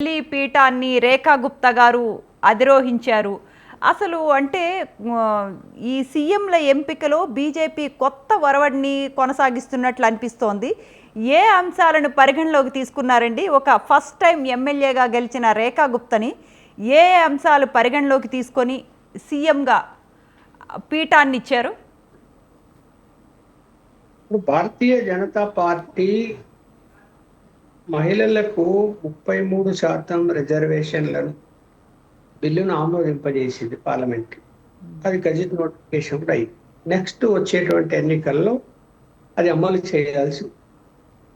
ఢిల్లీ పీఠాన్ని రేఖా గుప్తా గారు అధిరోహించారు. అసలు అంటే ఈ సీఎంల ఎంపికలో బీజేపీ కొత్త వరవడిని కొనసాగిస్తున్నట్లు అనిపిస్తోంది. ఏ అంశాలను పరిగణలోకి తీసుకున్నారండి? ఒక ఫస్ట్ టైం ఎమ్మెల్యేగా గెలిచిన రేఖా గుప్తని ఏ అంశాలు పరిగణలోకి తీసుకొని సీఎంగా పీఠాన్ని ఇచ్చారు భారతీయ జనతా పార్టీ మహిళలకు ముప్పై మూడు శాతం రిజర్వేషన్లను బిల్లును ఆమోదింపజేసింది పార్లమెంట్ అది గజెట్ నోటిఫికేషన్ కూడా అయింది నెక్స్ట్ వచ్చేటువంటి ఎన్నికల్లో అది అమలు చేయాల్సి.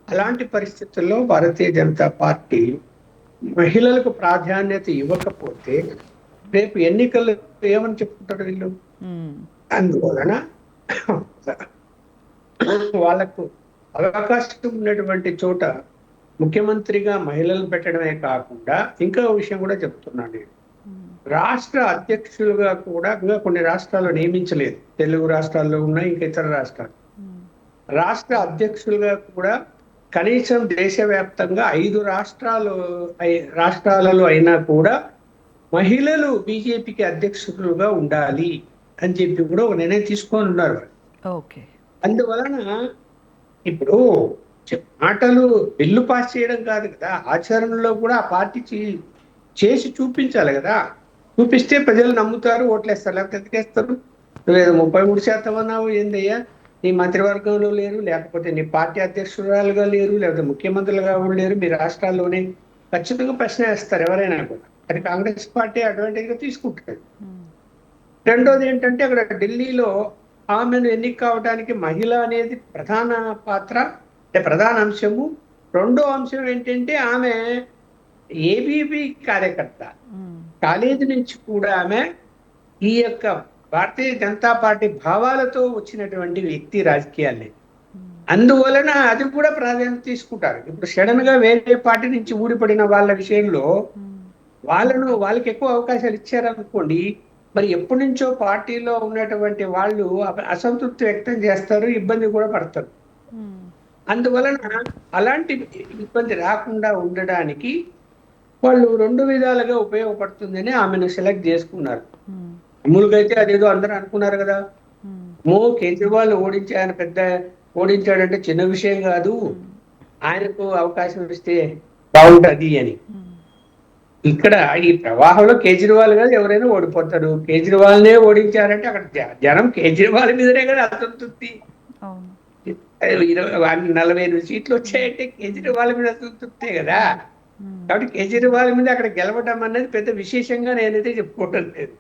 అలాంటి పరిస్థితుల్లో భారతీయ జనతా పార్టీ మహిళలకు ప్రాధాన్యత ఇవ్వకపోతే రేపు ఎన్నికల్లో ఏమని చెప్పుకుంటారు వీళ్ళు. అందువలన వాళ్ళకు అవకాశం ఉన్నటువంటి చోట ముఖ్యమంత్రిగా మహిళలను పెట్టడమే కాకుండా ఇంకా విషయం కూడా చెప్తున్నాను నేను. రాష్ట్ర అధ్యక్షులుగా కూడా ఇంకా కొన్ని రాష్ట్రాల్లో నియమించలేదు. తెలుగు రాష్ట్రాల్లో ఉన్నాయి ఇంకా ఇతర రాష్ట్రాలు. రాష్ట్ర అధ్యక్షులుగా కూడా కనీసం దేశవ్యాప్తంగా ఐదు రాష్ట్రాలు రాష్ట్రాలలో అయినా కూడా మహిళలు బీజేపీకి అధ్యక్షులుగా ఉండాలి అని చెప్పి కూడా ఒక నిర్ణయం తీసుకొని ఉన్నారు అందువలన ఇప్పుడు మాటలు బిల్లు పాస్ చేయడం కాదు కదా ఆచరణలో కూడా ఆ పార్టీ చేసి చూపించాలి కదా. చూపిస్తే ప్రజలు నమ్ముతారు ఓట్లేస్తారు లేకపోతే ఎందుకేస్తారు నువ్వేదో ముప్పై మూడు శాతం అన్నావు ఏందయ్యా? నీ మంత్రివర్గంలో లేరు లేకపోతే నీ పార్టీ అధ్యక్షురాలుగా లేరు లేకపోతే ముఖ్యమంత్రులుగా కూడా లేరు మీ రాష్ట్రాల్లోనే ఖచ్చితంగా ప్రశ్న వేస్తారు ఎవరైనా కూడా. అది కాంగ్రెస్ పార్టీ అడ్వాంటేజ్గా తీసుకుంటుంది రెండోది ఏంటంటే అక్కడ ఢిల్లీలో ఆమెను ఎన్నిక కావడానికి మహిళ అనేది ప్రధాన పాత్ర అంటే ప్రధాన అంశము. రెండో అంశం ఏంటంటే ఆమె ఏబీపీ కార్యకర్త. కాలేజీ నుంచి కూడా ఆమె ఈ యొక్క భారతీయ జనతా పార్టీ భావాలతో వచ్చినటువంటి వ్యక్తి రాజకీయాల్ని. అందువలన అది కూడా ప్రాధాన్యత తీసుకుంటారు. ఇప్పుడు సడన్గా వేరే పార్టీ నుంచి ఊడిపడిన వాళ్ళ విషయంలో వాళ్ళను వాళ్ళకి ఎక్కువ అవకాశాలు ఇచ్చారనుకోండి మరి ఎప్పటి నుంచో పార్టీలో ఉన్నటువంటి వాళ్ళు అసంతృప్తి వ్యక్తం చేస్తారు ఇబ్బంది కూడా పడతారు. అందువలన అలాంటి ఇబ్బంది రాకుండా ఉండడానికి వాళ్ళు రెండు విధాలుగా ఉపయోగపడుతుందని ఆమెను సెలెక్ట్ చేసుకున్నారు. మామూలుగా అయితే అదేదో అందరూ అనుకున్నారు కదా. మో కేజ్రీవాల్ ఓడించి ఆయన పెద్ద ఓడించాడంటే చిన్న విషయం కాదు. ఆయనకు అవకాశం ఇస్తే బాగుంటది అని. ఇక్కడ ఈ ప్రవాహంలో కేజ్రీవాల్ కాదు ఎవరైనా ఓడిపోతారు. కేజ్రీవాల్ నే ఓడించారంటే అక్కడ జనం కేజ్రీవాల్ మీదనే కదా అసంతృప్తి. ఇరవై నలభై ఎనిమిది సీట్లు వచ్చాయంటే కేజ్రీవాల్ మీద అసంతృప్తే కదా. కాబట్టి కేజ్రీవాల్ మీద అక్కడ గెలవడం అనేది పెద్ద విశేషంగా నేనైతే చెప్పుకోవడం లేదు.